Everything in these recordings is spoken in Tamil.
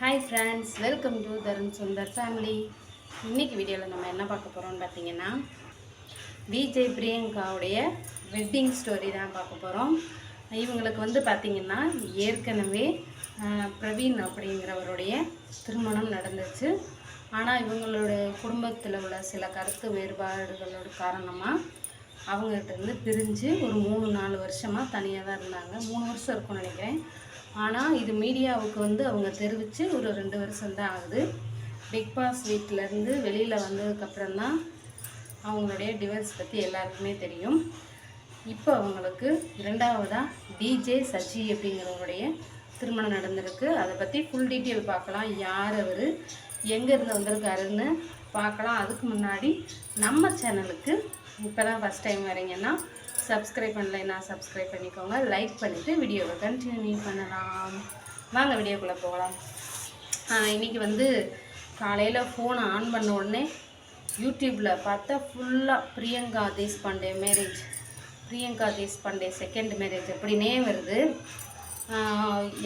Hi friends welcome to Tarun Sundar family இன்னைக்கு வீடியோவில் நம்ம என்ன பார்க்க போகிறோம்னு பார்த்தீங்கன்னா விஜய் பிரியங்காவுடைய வெட்டிங் ஸ்டோரி தான் பார்க்க போகிறோம் இவங்களுக்கு வந்து பார்த்திங்கன்னா ஏற்கனவே பிரவீன் அப்படிங்கிறவருடைய திருமணம் நடந்துச்சு. ஆனால் இவங்களோட குடும்பத்தில் உள்ள சில கருத்து வேறுபாடுகளோட காரணமாக அவங்ககிட்ட இருந்து பிரிஞ்சு ஒரு மூணு நாலு வருஷமாக தனியாக தான் இருந்தாங்க. மூணு வருஷம் இருக்கும்னு நினைக்கிறேன். ஆனால் இது மீடியாவுக்கு வந்து அவங்க தெரிவித்து ஒரு ரெண்டு வருஷம் தான் ஆகுது. பிக் பாஸ் வீட்டிலேருந்து வெளியில் வந்ததுக்கப்புறம் தான் அவங்களுடைய டிவர்ஸ் பற்றி எல்லாருக்குமே தெரியும். இப்போ அவங்களுக்கு இரண்டாவதாக டிஜே சஜி அப்படிங்கிறவங்களுடைய திருமணம் நடந்திருக்கு. அதை பற்றி ஃபுல் டீட்டெயில் பார்க்கலாம். யார் அவர்? எங்கேருந்து வந்திருக்காருன்னு பார்க்கலாம். அதுக்கு முன்னாடி நம்ம சேனலுக்கு இப்போ தான் ஃபஸ்ட் டைம் வரீங்கன்னா சப்ஸ்கிரைப் பண்ணலைன்னா சப்ஸ்கிரைப் பண்ணிக்கோங்க. லைக் பண்ணிவிட்டு வீடியோவை கண்டினியூ பண்ணலாம். வாங்க வீடியோக்குள்ளே போகலாம். இன்றைக்கி வந்து காலையில் ஃபோனை ஆன் பண்ண உடனே யூடியூப்பில் பார்த்தா ஃபுல்லாக Priyanka Deshpande marriage Priyanka Deshpande second marriage அப்படின்னே வருது.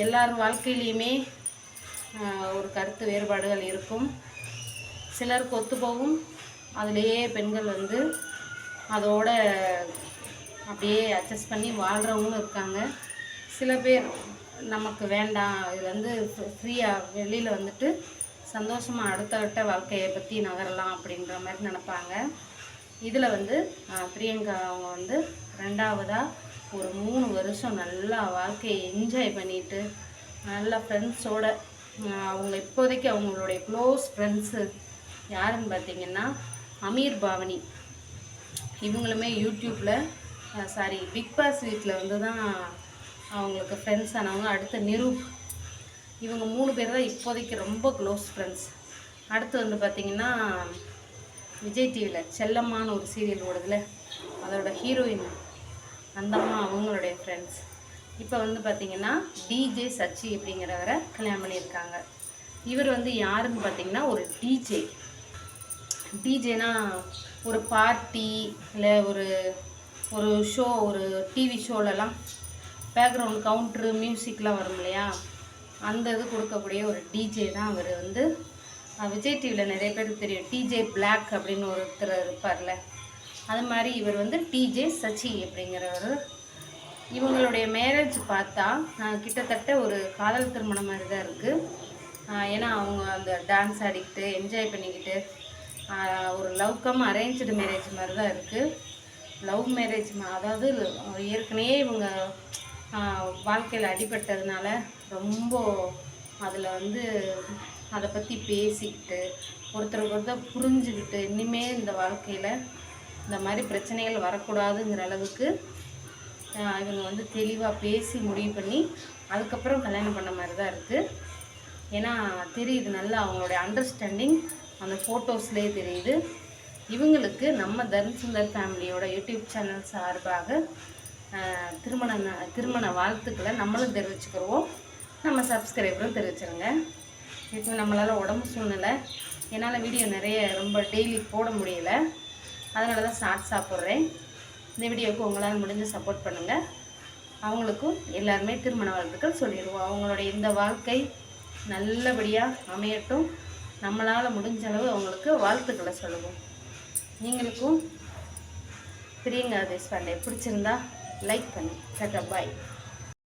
எல்லார் வாழ்க்கையிலையுமே ஒரு கருத்து வேறுபாடுகள் இருக்கும். சிலருக்கு ஒத்துப்போகும். அதுலேயே பெண்கள் வந்து அதோட அப்படியே அட்ஜஸ்ட் பண்ணி வாழ்கிறவங்களும் இருக்காங்க. சில பேர் நமக்கு வேண்டாம் இது வந்து ஃப்ரீயாக வெளியில் வந்துட்டு சந்தோஷமாக அடுத்த கட்ட வாழ்க்கையை பற்றி நகரலாம் அப்படின்ற மாதிரி நினப்பாங்க. இதில் வந்து பிரியங்கா அவங்க வந்து ரெண்டாவதாக ஒரு மூணு வருஷம் நல்லா வாழ்க்கையை என்ஜாய் பண்ணிட்டு நல்லா ஃப்ரெண்ட்ஸோட அவங்க இப்போதைக்கு அவங்களுடைய க்ளோஸ் ஃப்ரெண்ட்ஸு யாருன்னு பார்த்தீங்கன்னா அமீர் பாவனி. இவங்களுமே யூடியூப்பில் சாரி பிக் பாஸ் வீட்டில் வந்து தான் அவங்களுக்கு ஃப்ரெண்ட்ஸ் ஆனவங்க. அடுத்து நிரூப் இவங்க மூணு பேர் தான் இப்போதைக்கு ரொம்ப க்ளோஸ் ஃப்ரெண்ட்ஸ் அடுத்து வந்து பார்த்திங்கன்னா விஜய் டிவியில் செல்லம்மான்னு ஒரு சீரியல் ஓடுதுல. அதோட ஹீரோயின் அந்தம்மா அவங்களுடைய ஃப்ரெண்ட்ஸ் இப்போ வந்து பார்த்திங்கன்னா டிஜே சச்சி அப்படிங்கிறவரை கல்யாணம் பண்ணியிருக்காங்க. இவர் வந்து யாருன்னு பார்த்தீங்கன்னா ஒரு டிஜே டிஜேனா ஒரு பார்ட்டி இல்லை ஒரு ஒரு ஷோ ஒரு டிவி ஷோலலாம் பேக்ரவுண்ட் கவுண்ட்ரு மியூசிக்லாம் வரும் இல்லையா? அந்த இது கொடுக்கக்கூடிய ஒரு டிஜே தான் அவர் வந்து. விஜய் டிவியில் நிறைய பேருக்கு தெரியும். டிஜே பிளாக் அப்படின்னு ஒருத்தர் இருப்பார்ல. அது மாதிரி இவர் வந்து டிஜே சச்சி அப்படிங்கிறவர். இவங்களுடைய மேரேஜ் பார்த்தா கிட்டத்தட்ட ஒரு காதல் திருமணம் மாதிரி தான் இருக்குது ஏன்னா அவங்க அந்த டான்ஸ் ஆடிக்கிட்டு என்ஜாய் பண்ணிக்கிட்டு ஒரு லவ் கம் அரேஞ்சு மேரேஜ் மாதிரி தான் இருக்குது லவ் மேரேஜ் அதாவது ஏற்கனவே இவங்க வாழ்க்கையில் அடிபட்டதுனால ரொம்ப அதில் வந்து அதை பற்றி பேசிக்கிட்டு ஒருத்தருக்கு ஒருத்தர் புரிஞ்சுக்கிட்டு இனிமேல் இந்த வாழ்க்கையில் இந்த மாதிரி பிரச்சனைகள் வரக்கூடாதுங்கிற அளவுக்கு இவங்க வந்து தெளிவாக பேசி முடிவு பண்ணி அதுக்கப்புறம் கல்யாணம் பண்ண மாதிரி தான் இருக்குது ஏன்னா தெரியுது நல்லா அவங்களுடைய அண்டர்ஸ்டாண்டிங் அந்த ஃபோட்டோஸ்லேயே தெரியுது. இவங்களுக்கு நம்ம தருண் சுந்தர் ஃபேமிலியோட யூடியூப் சேனல் சார்பாக திருமண திருமண வாழ்த்துக்களை நம்மளும் தெரிவிச்சுக்கிறோம் நம்ம சப்ஸ்கிரைபரும் தெரிவிச்சிருங்க. இப்போ நம்மளால் உடம்பு சூழ்நிலை என்னால் வீடியோ நிறைய ரொம்ப டெய்லி போட முடியல. அதனால தான் ஷார்ட் சாப்பிட்றேன். இந்த வீடியோவுக்கு உங்களால் முடிஞ்ச சப்போர்ட் பண்ணுங்கள் அவங்களுக்கும் எல்லாருமே திருமண வாழ்த்துக்கள் சொல்லிடுவோம். அவங்களுடைய இந்த வாழ்க்கை நல்லபடியாக அமையட்டும். நம்மளால் முடிஞ்ச அளவு அவங்களுக்கு வாழ்த்துக்களை சொல்லுவோம். நீங்களுக்கும் பிரியங்கா தேஷ்பாண்டே பிடிச்சிருந்தா லைக் பண்ணி. சட்டா பாய்